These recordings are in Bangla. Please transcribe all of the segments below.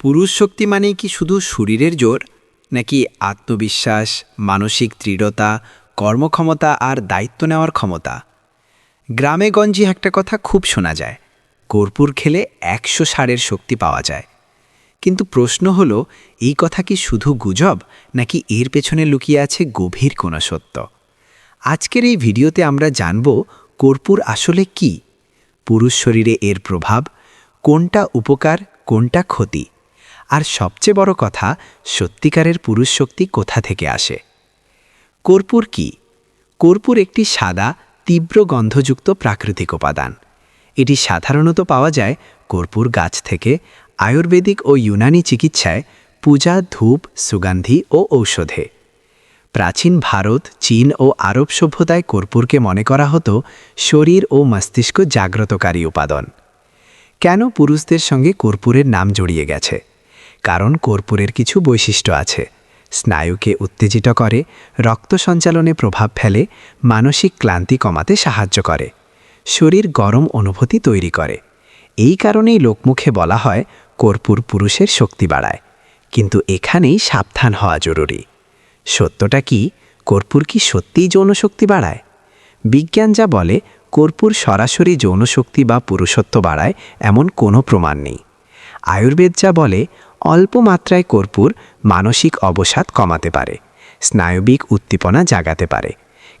পুরুষ শক্তি মানে কি শুধু শরীরের জোর, নাকি আত্মবিশ্বাস, মানসিক দৃঢ়তা, কর্মক্ষমতা আর দায়িত্ব নেওয়ার ক্ষমতা? গ্রামে গঞ্জে একটা কথা খুব শোনা যায়, কর্পূর খেলে একশো সারের শক্তি পাওয়া যায়। কিন্তু প্রশ্ন হলো, এই কথা কি শুধু গুজব, নাকি এর পেছনে লুকিয়ে আছে গভীর কোনো সত্য? আজকের এই ভিডিওতে আমরা জানব, কর্পূর আসলে কি? পুরুষ শরীরে এর প্রভাব, কোনটা উপকার, কোনটা ক্ষতি? আর সবচেয়ে বড় কথা, সত্যিকারের পুরুষ শক্তি কোথা থেকে আসে? কর্পূর কি? কর্পূর একটি সাদা, তীব্র গন্ধযুক্ত প্রাকৃতিক উপাদান। এটি সাধারণত পাওয়া যায় কর্পূর গাছ থেকে, আয়ুর্বেদিক ও ইউনানি চিকিৎসায়, পূজা, ধূপ, সুগন্ধি ও ঔষধে। প্রাচীন ভারত, চীন ও আরব সভ্যতায় কর্পূরকে মনে করা হতো শরীর ও মস্তিষ্ক জাগ্রতকারী উপাদান। কেন পুরুষদের সঙ্গে কর্পূরের নাম জড়িয়ে গেছে? কারণ কর্পূরের কিছু বৈশিষ্ট্য আছে। স্নায়ুকে উত্তেজিত করে, রক্ত সঞ্চালনে প্রভাব ফেলে, মানসিক ক্লান্তি কমাতে সাহায্য করে। শরীর গরম অনুভূতি তৈরি করে। এই কারণেই লোকমুখে বলা হয় কর্পূর পুরুষের শক্তি বাড়ায়। কিন্তু এখানেই সাবধান হওয়া জরুরি। সত্যটা কি? কর্পূর কি সত্যিই যৌনশক্তি বাড়ায়? বিজ্ঞান যা বলে, কর্পূর সরাসরি যৌনশক্তি বা পুরুষত্ব বাড়ায় এমন কোনো প্রমাণ নেই। আয়ুর্বেদ যা বলে অল্প মাত্রায় কর্পূর মানসিক অবসাদ কমাতে পারে, স্নায়বিক উদ্দীপনা জাগাতে পারে।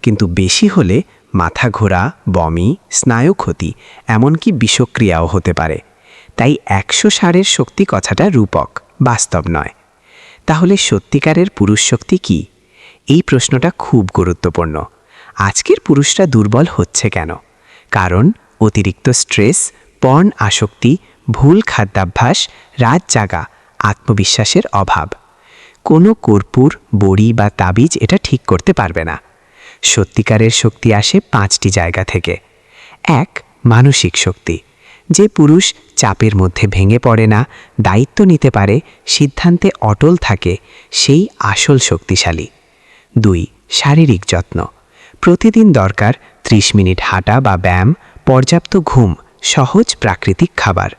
কিন্তু বেশি হলে মাথা ঘোরা, বমি, স্নায়ু ক্ষতি, এমনকি বিষক্রিয়াও হতে পারে। তাই একশো সারের শক্তি কথাটা রূপক, বাস্তব নয়। তাহলে সত্যিকারের পুরুষ শক্তি কি? এই প্রশ্নটা খুব গুরুত্বপূর্ণ। আজকের পুরুষরা দুর্বল হচ্ছে কেন? কারণ অতিরিক্ত স্ট্রেস, পর্ণ আসক্তি, ভুল খাদ্যাভ্যাস, রাত জাগা আত্মবিশ্বাসের অভাব। কোনো কর্পূর, বড়ি বা তাবিজ এটা ঠিক করতে পারবে না। সত্যিকারের শক্তি আসে পাঁচটি জায়গা থেকে। এক, মানসিক শক্তি। যে পুরুষ চাপের মধ্যে ভেঙে পড়ে না, দায়িত্ব নিতে পারে, সিদ্ধান্তে অটল থাকে, সেই আসল শক্তিশালী। দুই, শারীরিক যত্ন। প্রতিদিন দরকার ৩০ মিনিট হাঁটা বা ব্যায়াম, পর্যাপ্ত ঘুম, সহজ প্রাকৃতিক খাবার।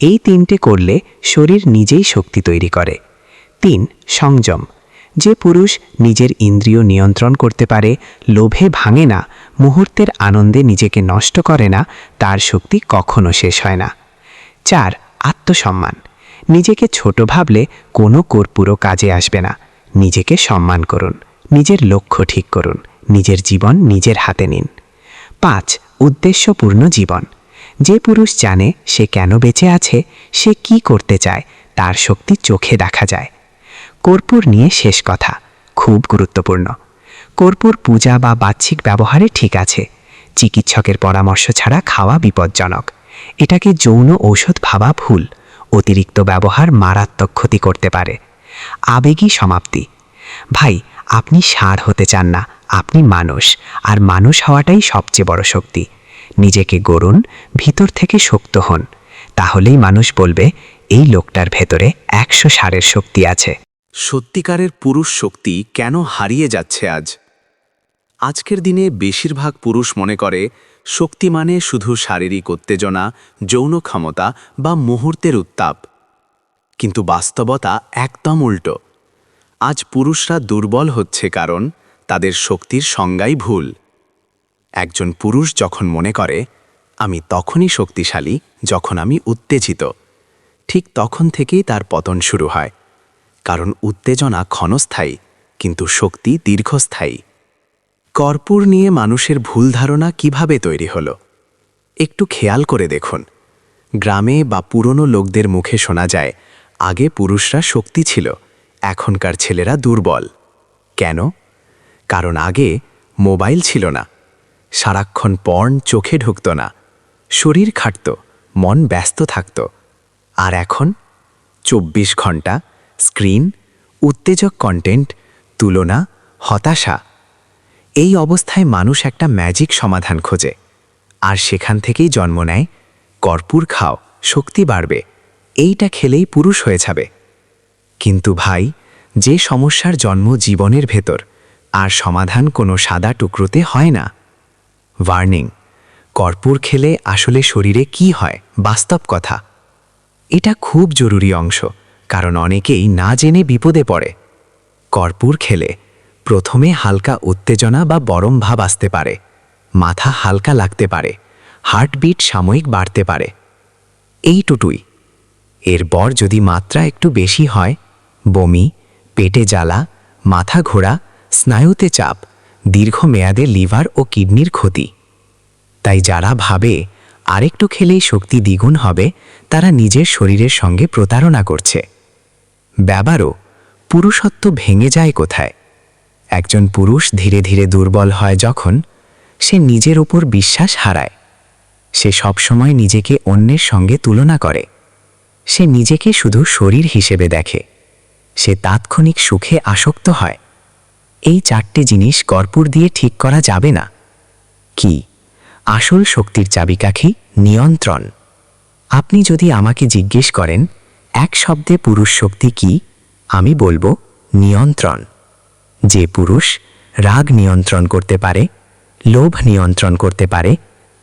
এই তিনটে করলে শরীর নিজেই শক্তি তৈরি করে। তিন, সংযম। যে পুরুষ নিজের ইন্দ্রিয় নিয়ন্ত্রণ করতে পারে, লোভে ভাঙে না, মুহূর্তের আনন্দে নিজেকে নষ্ট করে না, তার শক্তি কখনো শেষ হয় না। চার, আত্মসম্মান। নিজেকে ছোট ভাবলে কোনো কর্পূরও কাজে আসবে না। নিজেকে সম্মান করুন, নিজের লক্ষ্য ঠিক করুন, নিজের জীবন নিজের হাতে নিন। পাঁচ, উদ্দেশ্যপূর্ণ জীবন। যে পুরুষ জানে সে কেন বেঁচে আছে, সে কি করতে চায়, তার শক্তি চোখে দেখা যায়। কর্পূর নিয়ে শেষ কথা, খুব গুরুত্বপূর্ণ। কর্পূর পূজা বা বাহ্যিক ব্যবহারে ঠিক আছে, চিকিৎসকের পরামর্শ ছাড়া খাওয়া বিপজ্জনক। এটাকে যৌন ঔষধ ভাবা ভুল, অতিরিক্ত ব্যবহার মারাত্মক ক্ষতি করতে পারে। আবেগী সমাপ্তি। ভাই, আপনি সার হতে চান না, আপনি মানুষ, আর মানুষ হওয়াটাই সবচেয়ে বড় শক্তি। নিজেকে গড়ুন, ভিতর থেকে শক্ত হন। তাহলেই মানুষ বলবে, এই লোকটার ভেতরে একশো সারের শক্তি আছে। সত্যিকারের পুরুষ শক্তি কেন হারিয়ে যাচ্ছে আজ? আজকের দিনে বেশিরভাগ পুরুষ মনে করে, শক্তি মানে শুধু শারীরিক উত্তেজনা, যৌন ক্ষমতা বা মুহূর্তের উত্তাপ। কিন্তু বাস্তবতা একদম উল্টো। আজ পুরুষরা দুর্বল হচ্ছে কারণ তাদের শক্তির সংজ্ঞাই ভুল। একজন পুরুষ যখন মনে করে, আমি তখনই শক্তিশালী যখন আমি উত্তেজিত। ঠিক তখন থেকেই তার পতন শুরু হয়। কারণ উত্তেজনা ক্ষণস্থায়ী, কিন্তু শক্তি দীর্ঘস্থায়ী। কর্পূর নিয়ে মানুষের ভুল ধারণা কীভাবে তৈরি হলো? একটু খেয়াল করে দেখুন। গ্রামে বা পুরনো লোকদের মুখে শোনা যায়, আগে পুরুষরা শক্তি ছিল, এখনকার ছেলেরা দুর্বল। কেন? কারণ আগে মোবাইল ছিল না। সারাক্ষণ পর্ন চোখে ঢুকত না। শরীর খাটত, মন ব্যস্ত থাকত। আর এখন? চব্বিশ ঘণ্টা, স্ক্রিন, উত্তেজক কন্টেন্ট, তুলনা, হতাশা। এই অবস্থায় মানুষ একটা ম্যাজিক সমাধান খোঁজে। আর সেখান থেকেই জন্ম নেয়, কর্পূর খাও, শক্তি বাড়বে। এইটা খেলেই পুরুষ হয়ে যাবে। কিন্তু ভাই, যে সমস্যার জন্ম জীবনের ভেতর, আর সমাধান কোনো সাদা টুকরোতে হয় না। ওয়ার্নিং কর্পূর খেলে আসলে শরীরে কি হয়? বাস্তব কথা। এটা খুব জরুরি অংশ, কারণ অনেকেই না জেনে বিপদে পড়ে। কর্পূর খেলে প্রথমে হালকা উত্তেজনা বা বরম ভাব আসতে পারে। মাথা হালকা লাগতে পারে। হার্টবিট সাময়িক বাড়তে পারে। এইটুটুই। এরপর যদি মাত্রা একটু বেশি হয়, বমি, পেটে জ্বালা, মাথা ঘোরা, স্নায়ুতে চাপ দীর্ঘমেয়াদে লিভার ও কিডনির ক্ষতি। তাই যারা ভাবে আরেকটু খেলেই শক্তি দ্বিগুণ হবে, তারা নিজের শরীরের সঙ্গে প্রতারণা করছে। ব্যাপারও পুরুষত্ব ভেঙে যায় কোথায়? একজন পুরুষ ধীরে ধীরে দুর্বল হয় যখন সে নিজের ওপর বিশ্বাস হারায়। সে সবসময় নিজেকে অন্যের সঙ্গে তুলনা করে। সে নিজেকে শুধু শরীর হিসেবে দেখে। সে তাৎক্ষণিক সুখে আসক্ত হয়। এই চারটে জিনিস কর্পূর দিয়ে ঠিক করা যাবে না। কি? আসল শক্তির চাবিকাঠি নিয়ন্ত্রণ। আপনি যদি আমাকে জিজ্ঞেস করেন, এক শব্দে পুরুষ শক্তি কি? আমি বলব, নিয়ন্ত্রণ। যে পুরুষ রাগ নিয়ন্ত্রণ করতে পারে, লোভ নিয়ন্ত্রণ করতে পারে,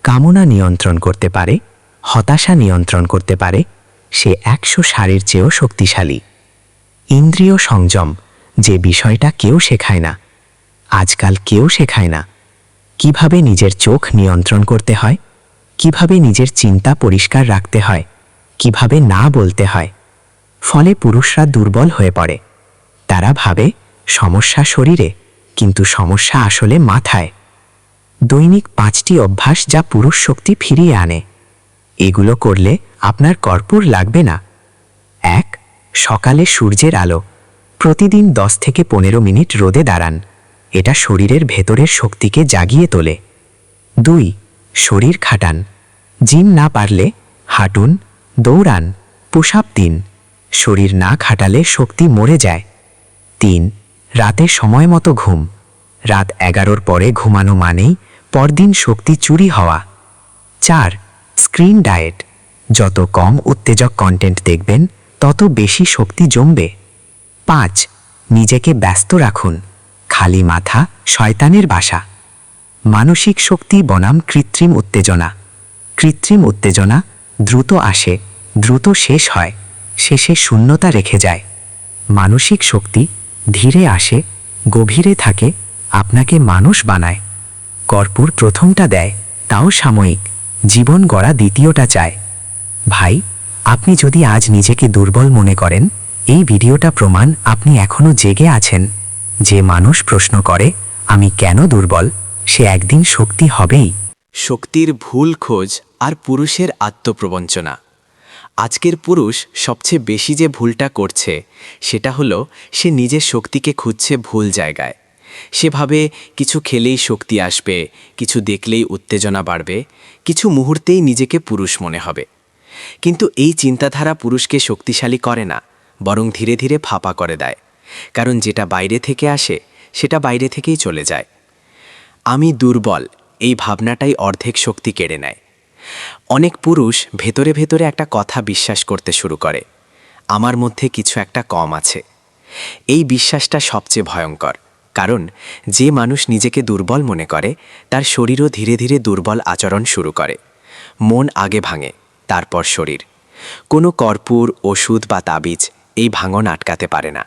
কামনা নিয়ন্ত্রণ করতে পারে, হতাশা নিয়ন্ত্রণ করতে পারে, সে একশো সারের চেয়েও শক্তিশালী। ইন্দ্রিয় সংযম যে বিষয়টা কেউ শেখায় না, আজকাল কেউ শেখায় না। কীভাবে নিজের চোখ নিয়ন্ত্রণ করতে হয়? কীভাবে নিজের চিন্তা পরিষ্কার রাখতে হয়? কীভাবে না বলতে হয়? ফলে পুরুষরা দুর্বল হয়ে পড়ে। তারা ভাবে, সমস্যা শরীরে, কিন্তু সমস্যা আসলে মাথায়। দৈনিক পাঁচটি অভ্যাস যা পুরুষ শক্তি ফিরিয়ে আনে। এগুলো করলে আপনার কর্পূর লাগবে না। এক, সকালে সূর্যের আলো। প্রতিদিন দশ থেকে পনেরো মিনিট রোদে দাঁড়ান। এটা শরীরের ভেতরের শক্তিকে জাগিয়ে তোলে। দুই, শরীর খাটান। জিম না পারলে হাঁটুন, দৌড়ান পুষাপ দিন। শরীর না খাটালে শক্তি মরে যায়। তিন, রাতে সময় মতো ঘুম। রাত এগারোর পরে ঘুমানো মানেই পরদিন শক্তি চুরি হওয়া। চার, স্ক্রিন ডায়েট। যত কম উত্তেজক কন্টেন্ট দেখবেন, তত বেশি শক্তি জমবে। পাঁচ, নিজেকে ব্যস্ত রাখুন। খালি মাথা শয়তানের বাসা। মানসিক শক্তি বনাম কৃত্রিম উত্তেজনা। কৃত্রিম উত্তেজনা দ্রুত আসে, দ্রুত শেষ হয়, শেষে শূন্যতা রেখে যায়। মানসিক শক্তি ধীরে আসে, গভীরে থাকে, আপনাকে মানুষ বানায়। কর্পূর প্রথমটা দেয়, তাও সাময়িক, জীবন গড়া দ্বিতীয়টা চায়। ভাই, আপনি যদি আজ নিজেকে দুর্বল মনে করেন এই ভিডিওটা প্রমাণ আপনি এখনও জেগে আছেন। যে মানুষ প্রশ্ন করে, আমি কেন দুর্বল? সে একদিন শক্তি হবেই। শক্তির ভুল খোঁজ আর পুরুষের আত্মপ্রবঞ্চনা। আজকের পুরুষ সবচেয়ে বেশি যে ভুলটা করছে, সেটা হলো সে নিজের শক্তিকে খুঁজছে ভুল জায়গায়। সেভাবে কিছু খেলেই শক্তি আসবে, কিছু দেখলেই উত্তেজনা বাড়বে, কিছু মুহূর্তেই নিজেকে পুরুষ মনে হবে। কিন্তু এই চিন্তাধারা পুরুষকে শক্তিশালী করে না। বরং ধীরে ধীরে ফাঁপা করে দেয়, কারণ যেটা বাইরে থেকে আসে, সেটা বাইরে থেকেই চলে যায়। আমি দুর্বল, এই ভাবনাটাই অর্ধেক শক্তি কেড়ে নেয়। অনেক পুরুষ ভেতরে ভেতরে একটা কথা বিশ্বাস করতে শুরু করে, আমার মধ্যে কিছু একটা কম আছে। এই বিশ্বাসটা সবচেয়ে ভয়ঙ্কর, কারণ যে মানুষ নিজেকে দুর্বল মনে করে, তার শরীরও ধীরে ধীরে দুর্বল আচরণ শুরু করে। মন আগে ভাঙে, তারপর শরীর। কোনো কর্পূর, ওষুধ বা তাবিজ এই ভাঙন আটকাতে পারে না।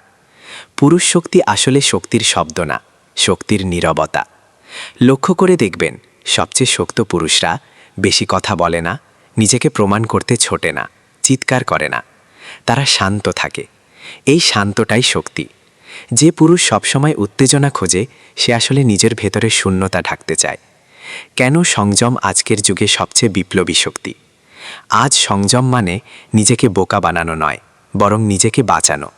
পুরুষ শক্তি আসলে শক্তির শব্দ না, শক্তির নীরবতা। লক্ষ্য করে দেখবেন, সবচেয়ে শক্ত পুরুষরা বেশি কথা বলে না, নিজেকে প্রমাণ করতে ছোটে না, চিৎকার করে না। তারা শান্ত থাকে। এই শান্তটাই শক্তি। যে পুরুষ সবসময় উত্তেজনা খোঁজে, সে আসলে নিজের ভেতরে শূন্যতা ঢাকতে চায়। কেন সংযম আজকের যুগে সবচেয়ে বিপ্লবী শক্তি? আজ সংযম মানে নিজেকে বোকা বানানো নয়। বরং নিজেকে বাঁচানো।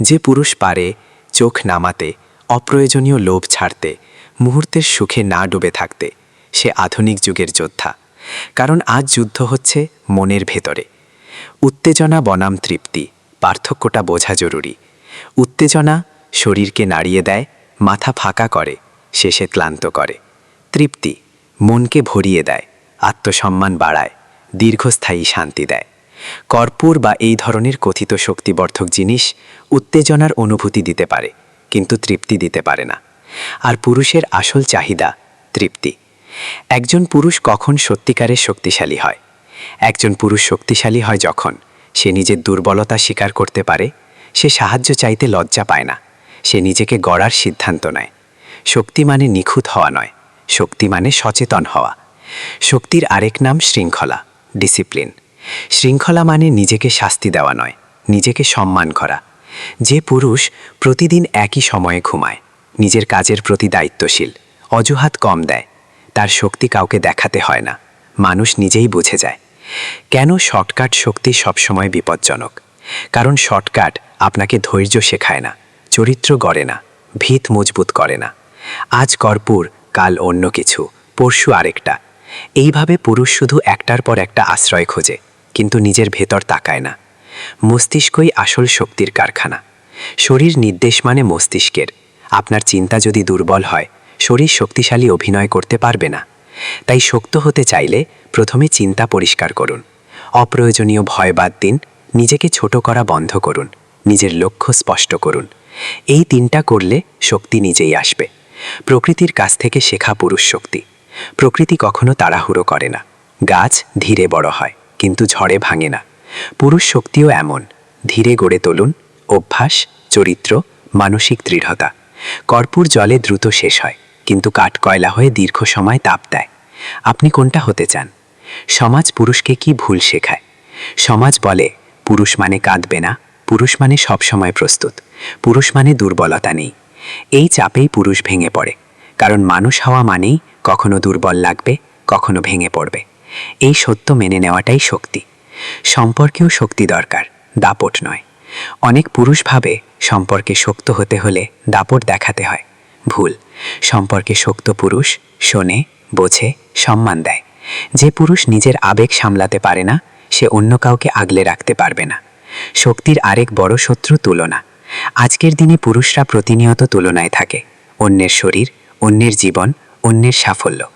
যে পুরুষ পারে চোখ নামাতে, অপ্রয়োজনীয় লোভ ছাড়তে, মুহূর্তের সুখে না ডুবে থাকতে, সে আধুনিক যুগের যোদ্ধা। কারণ আজ যুদ্ধ হচ্ছে মনের ভেতরে। উত্তেজনা বনাম তৃপ্তি, পার্থক্যটা বোঝা জরুরি। উত্তেজনা শরীরকে নাড়িয়ে দেয়, মাথা ফাঁকা করে, শেষে ক্লান্ত করে। তৃপ্তি মনকে ভরিয়ে দেয়, আত্মসম্মান বাড়ায়, দীর্ঘস্থায়ী শান্তি দেয়। কর্পূর বা এই ধরনের কথিত শক্তিবর্ধক জিনিস উত্তেজনার অনুভূতি দিতে পারে, কিন্তু তৃপ্তি দিতে পারে না। আর পুরুষের আসল চাহিদা, তৃপ্তি। একজন পুরুষ কখন সত্যিকারের শক্তিশালী হয়? একজন পুরুষ শক্তিশালী হয় যখন সে নিজের দুর্বলতা স্বীকার করতে পারে, সে সাহায্য চাইতে লজ্জা পায় না, সে নিজেকে গড়ার সিদ্ধান্ত নেয়। শক্তি মানে নিখুঁত হওয়া নয়, শক্তি মানে সচেতন হওয়া। শক্তির আরেক নাম শৃঙ্খলা, ডিসিপ্লিন। শৃঙ্খলা মানে নিজেকে শাস্তি দেওয়া নয়, নিজেকে সম্মান করা। যে পুরুষ প্রতিদিন একই সময়ে ঘুমায়, নিজের কাজের প্রতি দায়িত্বশীল, অজুহাত কম দেয়, তার শক্তি কাউকে দেখাতে হয় না, মানুষ নিজেই বুঝে যায়। কেন শর্টকাট শক্তি সবসময় বিপজ্জনক? কারণ শর্টকাট আপনাকে ধৈর্য শেখায় না, চরিত্র গড়ে না, ভিত মজবুত করে না। আজ কর্পূর, কাল অন্য কিছু, পরশু আরেকটা। এইভাবে পুরুষ শুধু একটার পর একটা আশ্রয় খোঁজে। কিন্তু নিজের ভেতর তাকায় না। মস্তিষ্কই আসল শক্তির কারখানা। শরীর নির্দেশ মানে মস্তিষ্কের। আপনার চিন্তা যদি দুর্বল হয়, শরীর শক্তিশালী অভিনয় করতে পারবে না। তাই শক্ত হতে চাইলে প্রথমে চিন্তা পরিষ্কার করুন। অপ্রয়োজনীয় ভয় বাদ দিন, নিজেকে ছোট করা বন্ধ করুন, নিজের লক্ষ্য স্পষ্ট করুন। এই তিনটা করলে শক্তি নিজেই আসবে। প্রকৃতির কাছ থেকে শেখা পুরুষ শক্তি। প্রকৃতি কখনো তাড়াহুড়ো করে না। গাছ ধীরে বড় হয়। কিন্তু ঝড়ে ভাঙে না। পুরুষ শক্তিও এমন। ধীরে গড়ে তুলুন। অভ্যাস, চরিত্র, মানসিক দৃঢ়তা। কর্পূর জলে দ্রুত শেষ হয়, কিন্তু কাঠ কয়লা হয়ে দীর্ঘ সময় তাপ দেয়। আপনি কোনটা হতে চান? সমাজ পুরুষকে কি ভুল শেখায়? সমাজ বলে, পুরুষ মানে কাঁদবে না। পুরুষ মানে সবসময় প্রস্তুত। পুরুষ মানে দুর্বলতা নেই। এই চাপেই পুরুষ ভেঙে পড়ে। কারণ মানুষ হওয়া মানেই কখনো দুর্বল লাগবে, কখনো ভেঙে পড়বে। এই সত্য মেনে নেওয়াটাই শক্তি। সম্পর্কেও শক্তি দরকার, দাপট নয়। অনেক পুরুষ ভাবে সম্পর্কে শক্ত হতে হলে দাপট দেখাতে হয়। ভুল, সম্পর্কে শক্ত পুরুষ শোনে, বোঝে, সম্মান দেয়। যে পুরুষ নিজের আবেগ সামলাতে পারে না, সে অন্য কাউকে আগলে রাখতে পারবে না। শক্তির আরেক বড় শত্রু তুলনা। আজকের দিনে পুরুষরা প্রতিনিয়ত তুলনায় থাকে। অন্যের শরীর, অন্যের জীবন, অন্যের সাফল্য।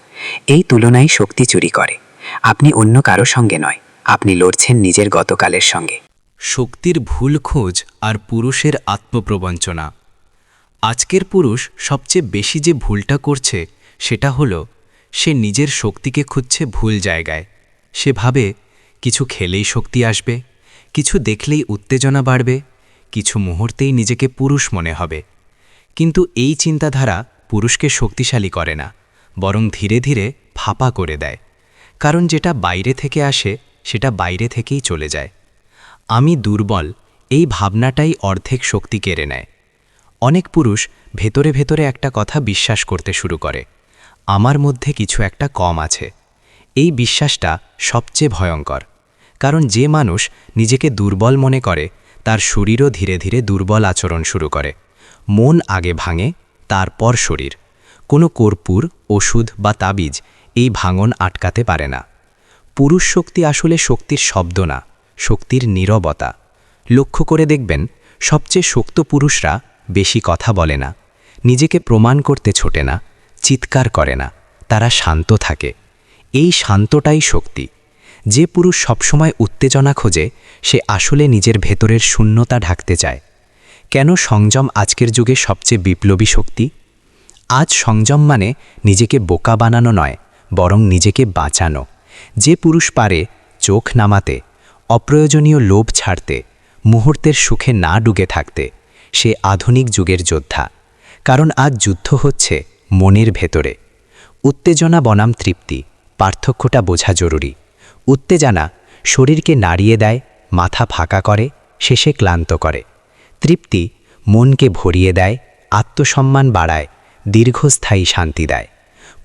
এই তুলনায় শক্তি চুরি করে। আপনি অন্য কারও সঙ্গে নয়, আপনি লড়ছেন নিজের গতকালের সঙ্গে। শক্তির ভুল খোঁজ আর পুরুষের আত্মপ্রবঞ্চনা। আজকের পুরুষ সবচেয়ে বেশি যে ভুলটা করছে, সেটা হলো, সে নিজের শক্তিকে খুঁজছে ভুল জায়গায়। সে ভাবে, কিছু খেলেই শক্তি আসবে, কিছু দেখলেই উত্তেজনা বাড়বে, কিছু মুহূর্তেই নিজেকে পুরুষ মনে হবে। কিন্তু এই চিন্তাধারা পুরুষকে শক্তিশালী করে না, বরং ধীরে ধীরে ফাঁপা করে দেয়। কারণ যেটা বাইরে থেকে আসে, সেটা বাইরে থেকেই চলে যায়। আমি দুর্বল, এই ভাবনাটাই অর্ধেক শক্তি কেড়ে নেয়। অনেক পুরুষ ভেতরে ভেতরে একটা কথা বিশ্বাস করতে শুরু করে। আমার মধ্যে কিছু একটা কম আছে। এই বিশ্বাসটা সবচেয়ে ভয়ঙ্কর। কারণ যে মানুষ নিজেকে দুর্বল মনে করে, তার শরীরও ধীরে ধীরে দুর্বল আচরণ শুরু করে। মন আগে ভাঙে, তারপর শরীর। কোনো কর্পূর, ওষুধ বা তাবিজ এই ভাঙন আটকাতে পারে না। পুরুষ শক্তি আসলে শক্তির শব্দ না, শক্তির নীরবতা। লক্ষ্য করে দেখবেন, সবচেয়ে শক্ত পুরুষরা বেশি কথা বলে না, নিজেকে প্রমাণ করতে ছোটে না, চিৎকার করে না, তারা শান্ত থাকে। এই শান্তটাই শক্তি। যে পুরুষ সবসময় উত্তেজনা খোঁজে, সে আসলে নিজের ভেতরের শূন্যতা ঢাকতে চায়। কেন সংযম আজকের যুগে সবচেয়ে বিপ্লবী শক্তি? আজ সংযম মানে নিজেকে বোকা বানানো নয় বরং নিজেকে বাঁচানো। যে পুরুষ পারে চোখ নামাতে, অপ্রয়োজনীয় লোভ ছাড়তে, মুহূর্তের সুখে না ডুগে থাকতে, সে আধুনিক যুগের যোদ্ধা। কারণ আজ যুদ্ধ হচ্ছে মনের ভেতরে। উত্তেজনা বনাম তৃপ্তি, পার্থক্যটা বোঝা জরুরি। উত্তেজনা শরীরকে নাড়িয়ে দেয়, মাথা ফাঁকা করে, শেষে ক্লান্ত করে। তৃপ্তি মনকে ভরিয়ে দেয়, আত্মসম্মান বাড়ায়, দীর্ঘস্থায়ী শান্তি দেয়।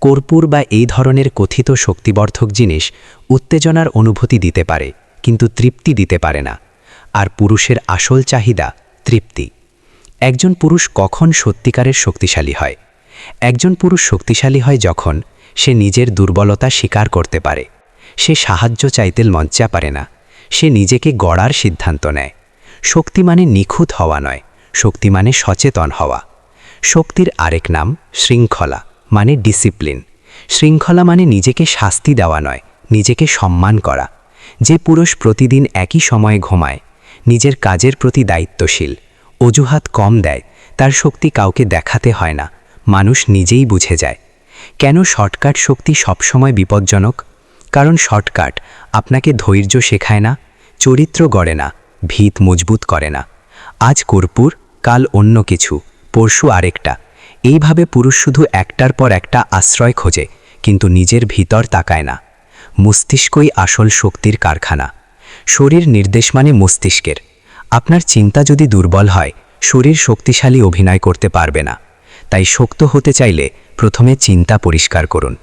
কর্পূর বা এই ধরনের কথিত শক্তিবর্ধক জিনিস উত্তেজনার অনুভূতি দিতে পারে, কিন্তু তৃপ্তি দিতে পারে না। আর পুরুষের আসল চাহিদা তৃপ্তি। একজন পুরুষ কখন সত্যিকারের শক্তিশালী হয়? একজন পুরুষ শক্তিশালী হয় যখন সে নিজের দুর্বলতা স্বীকার করতে পারে। সে সাহায্য চাইতে লজ্জা পারে না। সে নিজেকে গড়ার সিদ্ধান্ত নেয়। শক্তি মানে নিখুঁত হওয়া নয়, শক্তি মানে সচেতন হওয়া। শক্তির আরেক নাম শৃঙ্খলা। মানে ডিসিপ্লিন। শৃঙ্খলা মানে নিজেকে শাস্তি দেওয়া নয়, নিজেকে সম্মান করা। যে পুরুষ প্রতিদিন একই সময়ে ঘুমায়, নিজের কাজের প্রতি দায়িত্বশীল, অজুহাত কম দেয়, তার শক্তি কাউকে দেখাতে হয় না, মানুষ নিজেই বুঝে যায়। কেন শর্টকাট শক্তি সবসময় বিপজ্জনক? কারণ শর্টকাট আপনাকে ধৈর্য শেখায় না, চরিত্র গড়ে না, ভিত মজবুত করে না। আজ কর্পূর, কাল অন্য কিছু, পরশু আরেকটা। এইভাবে পুরুষ শুধু একটার পর একটা আশ্রয় খোঁজে, কিন্তু নিজের ভিতর তাকায় না। মস্তিষ্কই আসল শক্তির কারখানা। শরীর নির্দেশ মানে মস্তিষ্কের। আপনার চিন্তা যদি দুর্বল হয়, শরীর শক্তিশালী অভিনয় করতে পারবে না। তাই শক্ত হতে চাইলে প্রথমে চিন্তা পরিষ্কার করুন।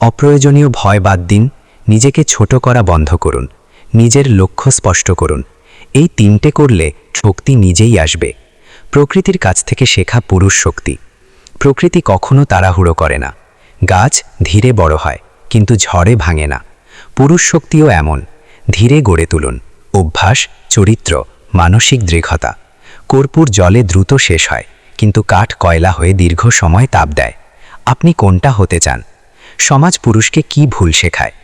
অপ্রয়োজনীয় ভয় বাদ দিন, নিজেকে ছোট করা বন্ধ করুন, নিজের লক্ষ্য স্পষ্ট করুন। এই তিনটে করলে শক্তি নিজেই আসবে। প্রকৃতির কাছ থেকে শেখা পুরুষ শক্তি। প্রকৃতি কখনো তাড়াহুড়ো করে না। গাছ ধীরে বড় হয়, কিন্তু ঝড়ে ভাঙে না। পুরুষ শক্তিও এমন, ধীরে গড়ে তুলুন। অভ্যাস, চরিত্র, মানসিক দৃঢ়তা। কর্পূর জলে দ্রুত শেষ হয়, কিন্তু কাঠ কয়লা হয়ে দীর্ঘ সময় তাপ দেয়। আপনি কোনটা হতে চান? সমাজ পুরুষকে কি ভুল শেখায়?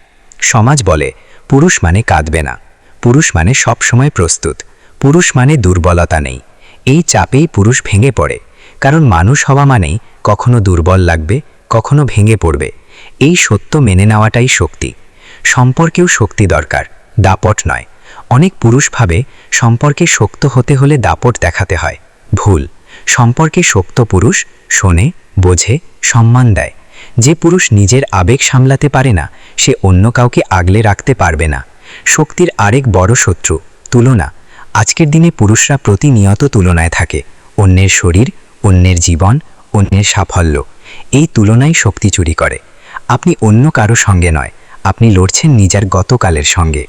সমাজ বলে, পুরুষ মানে কাঁদবে না। পুরুষ মানে সব সময় প্রস্তুত। পুরুষ মানে দুর্বলতা নেই। এই চাপেই পুরুষ ভেঙে পড়ে। কারণ মানুষ হওয়া মানেই কখনো দুর্বল লাগবে, কখনো ভেঙে পড়বে। এই সত্য মেনে নেওয়াটাই শক্তি। সম্পর্কেও শক্তি দরকার, দাপট নয়। অনেক পুরুষ ভাবে সম্পর্কে শক্ত হতে হলে দাপট দেখাতে হয়। ভুল। সম্পর্কে শক্ত পুরুষ শোনে, বোঝে, সম্মান দেয়। যে পুরুষ নিজের আবেগ সামলাতে পারে না, সে অন্য কাউকে আগলে রাখতে পারবে না। শক্তির আরেক বড় শত্রু, তুলনা। আজকের দিনে পুরুষরা প্রতিনিয়ত তুলনায় থাকে। অন্যের শরীর, অন্যের জীবন অন্যের সাফল্য। এই তুলনায় শক্তি চুরি করে। আপনি অন্য কারও সঙ্গে নয়, আপনি লড়ছেন নিজের গতকালের সঙ্গে।